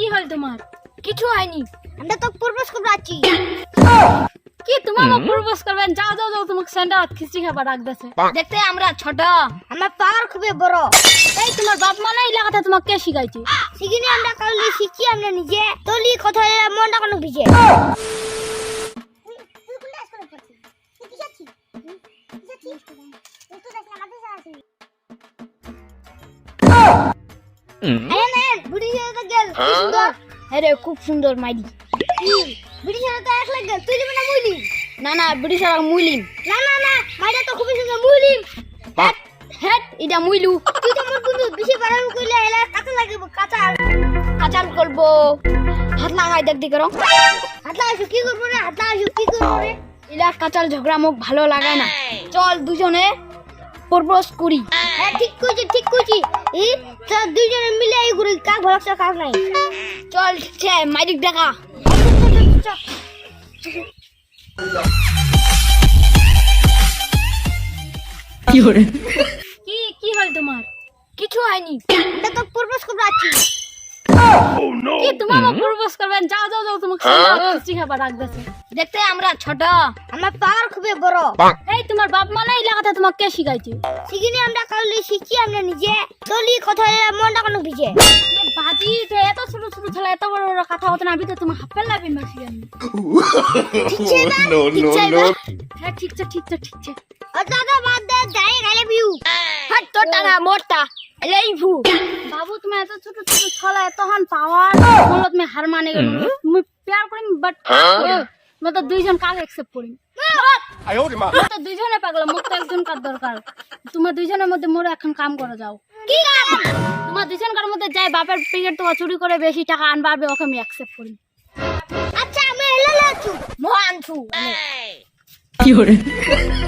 কি হল তোমার? কিছু হয়নি। আমরা তো প্রপোজ করতে যাচ্ছি কি তোমার প্রপোজ করবেন যাও যাও যাও তোমাকে সেন্টার খিচড়ি খাবার ডাক দেছে দেখতে আমরা ছোট। আমার পাওয়ার খুবই বড়। এই তোমার বাপ মা না এলাকাতে তোমাকে কে শিখাইছে? শিখিনি আমরা কারণে শিখি আমরা নিজে। তলি কথা মনটা কোনো ভিজে হ্যাঁ? রে খুব সুন্দর মাইরি। ব্রিটিশের তো এক লাগে তুই যাবি না মুইলি? না না ব্রিটিশ মুইলিম। না না না মাইটা তো খুবই সুন্দর মুইলি হ্যাট এটা মুইলু। তুই তো মোর বন্ধু বেশি বাড়াবো কইলে এলা কাঁচা লাগিব কাঁচা। কাচাল করব। হাত লাগাই দেখ দিকে হাত লাগাইছো কি করব রে? হাত লাগাইছো কি করব রে? ইলা কাচাল ঝগড়া মুখ ভালো লাগে না। চল দুজনে প্রপোজ করি। হ্যাঁ ঠিক কইছি ঠিক কইছি। এই তো দুইজনে মিলে এই করি কাক ভালো লাগছে কাক নাই? চল সে মাইরিক দেখা। কি কি হল তোমার? কিছু হয়নি। তো প্রপোজ করতে যাচ্ছি কি তোমার প্রপোজ করবেন যাও যাও যাও তোমাকে খিচড়ি খাবার ডাক দেখতে আমরা ছোট। আমার পাওয়ার খুবই বড়। এই তোমার বাপ মা না এলাকাতে তোমাকে কে শিখাইছে? শিখিনি আমরা কারণে শিখি আমরা নিজে। তলি কথা মনটা কোনো ভিজে? বাজি যে এত ছোট ছোট ছেলে এত বড় বড় কথা হতো না আমি তো তোমার হাফেল লাগবে মাসি আমি no, ঠিক no, হ্যাঁ ঠিক আছে ঠিক আছে ঠিক তো বাদ দে যাই গেলে ভিউ তোরটা না মোরটা এই ভু। বাবু তুমি এত ছোট ছোট ছলা পাওয়ার। বলো তুমি হার মানে গেল। তুমি প্যার করি বাট তো দুইজন কাজ একসেপ্ট করি মই তো দুইজনে পাগল তো একজন কাজ দরকার। তোমার দুইজনের মধ্যে মোর এখন কাম করে যাও। কি কাজ তোমার দুইজনকার মধ্যে যাই বাপের পেকেট তো চুরি করে বেশি টাকা আনবা আনবে ওকে আমি অ্যাকসেপ্ট করি আচ্ছা আমি লাচু মো আনছু। মাইটা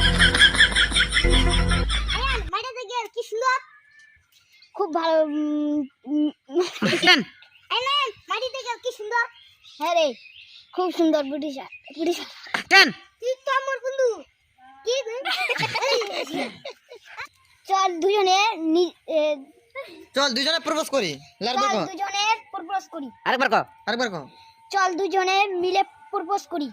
খুব ভালো মাটি কি সুন্দর। হ্যাঁ রে খুব সুন্দর বুটিশা বুটিশা তুই তো আমার বন্ধু। কি চল দুজনে নি- চল দুজনে প্রপোজ করি লারবার চল দুজনে প্রপোজ করি। আরেকবার কো আরেকবার কো চল দুজনে মিলে প্রপোজ করি।